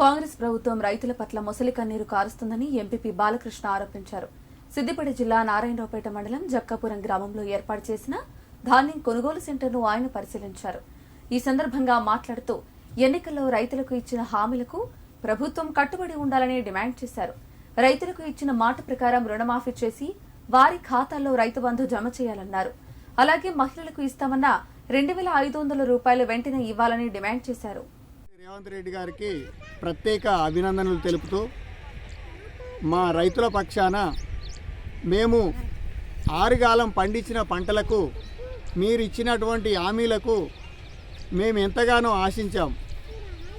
కాంగ్రెస్ ప్రభుత్వం రైతుల పట్ల మొసలి కన్నీరు కారుస్తుందని ఎంపీపీ బాలకృష్ణ ఆరోపించారు. సిద్దిపేట జిల్లా నారాయణరావుపేట మండలం జక్కాపురం గ్రామంలో ఏర్పాటు చేసిన ధాన్యం కొనుగోలు సెంటర్ను ఆయన పరిశీలించారు. ఈ సందర్భంగా మాట్లాడుతూ ఎన్నికల్లో రైతులకు ఇచ్చిన హామీలకు ప్రభుత్వం కట్టుబడి ఉండాలని డిమాండ్ చేశారు. రైతులకు ఇచ్చిన మాట ప్రకారం రుణమాఫీ చేసి వారి ఖాతాల్లో రైతు బంధు జమ చేయాలన్నారు. అలాగే మహిళలకు ఇస్తామన్న రెండు వేల ఐదు వందల రూపాయలు వెంటనే ఇవ్వాలని డిమాండ్ చేశారు. రేవంత్ రెడ్డి గారికి ప్రత్యేక అభినందనలు తెలుపుతూ మా రైతుల పక్షాన మేము ఆరుగాలం పండించిన పంటలకు మీరు ఇచ్చినటువంటి హామీలకు మేము ఎంతగానో ఆశించాం.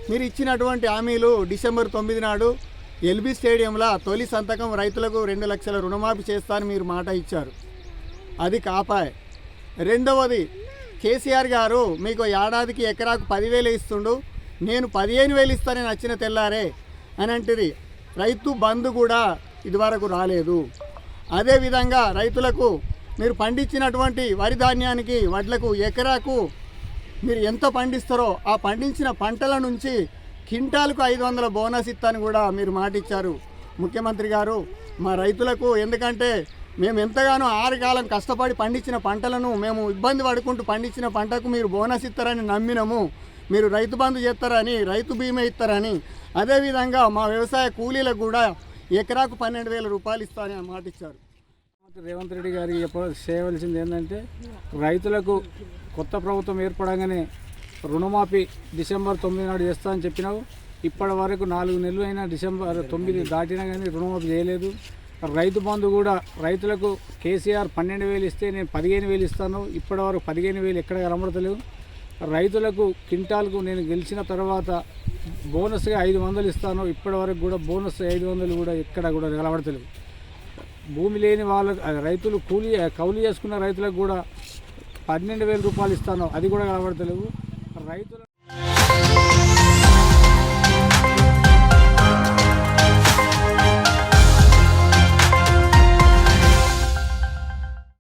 మీరు ఇచ్చినటువంటి హామీలు డిసెంబర్ తొమ్మిది నాడు ఎల్బీ స్టేడియంలో తొలి సంతకం రైతులకు రెండు లక్షల రుణమాఫీ చేస్తానని మీరు మాట ఇచ్చారు. అది కాపాయ్. రెండవది కేసీఆర్ గారు మీకు ఏడాదికి ఎకరాకు పదివేలు ఇస్తుండు. నేను పదిహేను వేలు ఇస్తానని వచ్చిన తెల్లారే అని అంటుంది. రైతు బంధు కూడా ఇదివరకు రాలేదు. అదేవిధంగా రైతులకు మీరు పండించినటువంటి వరి ధాన్యానికి వడ్లకు ఎకరాకు మీరు ఎంత పండిస్తారో ఆ పండించిన పంటల నుంచి కింటాలకు ఐదు వందల బోనస్ ఇస్తాను కూడా మీరు మాటిచ్చారు ముఖ్యమంత్రి గారు. మా రైతులకు ఎందుకంటే మేము ఎంతగానో ఆరు కాలం కష్టపడి పండించిన పంటలను మేము ఇబ్బంది పడుకుంటూ పండించిన పంటకు మీరు బోనస్ ఇస్తారని నమ్మినము. మీరు రైతు బంధు చేస్తారని రైతు బీమా ఇస్తారని అదేవిధంగా మా వ్యవసాయ కూలీలకు కూడా ఎకరాకు పన్నెండు వేల రూపాయలు ఇస్తారని మాట ఇచ్చారు. రేవంత్ రెడ్డి గారికి చెప్ప చేయవలసింది ఏంటంటే రైతులకు కొత్త ప్రభుత్వం ఏర్పడగానే రుణమాఫీ డిసెంబర్ తొమ్మిది నాడు చేస్తా అని చెప్పినావు. ఇప్పటి వరకు నాలుగు నెలలు అయినా డిసెంబర్ తొమ్మిది దాటినా కానీ రుణమాఫీ చేయలేదు. రైతు బంధు కూడా రైతులకు కేసీఆర్ పన్నెండు వేలు ఇస్తే నేను పదిహేను వేలు ఇస్తాను. ఇప్పటి వరకు పదిహేను వేలు ఎక్కడ కనబడతలేవు. రైతులకు క్వింటాల్కు నేను గెలిచిన తర్వాత బోనస్గా ఐదు వందలు ఇస్తాను. ఇప్పటి వరకు కూడా బోనస్ ఐదు వందలు కూడా ఎక్కడ కూడా నిలబడతలేదు. భూమి లేని వాళ్ళ రైతులు కూలి కౌలు చేసుకున్న రైతులకు కూడా పన్నెండు వేల రూపాయలు ఇస్తాను. అది కూడా కనబడతలేవు రైతులు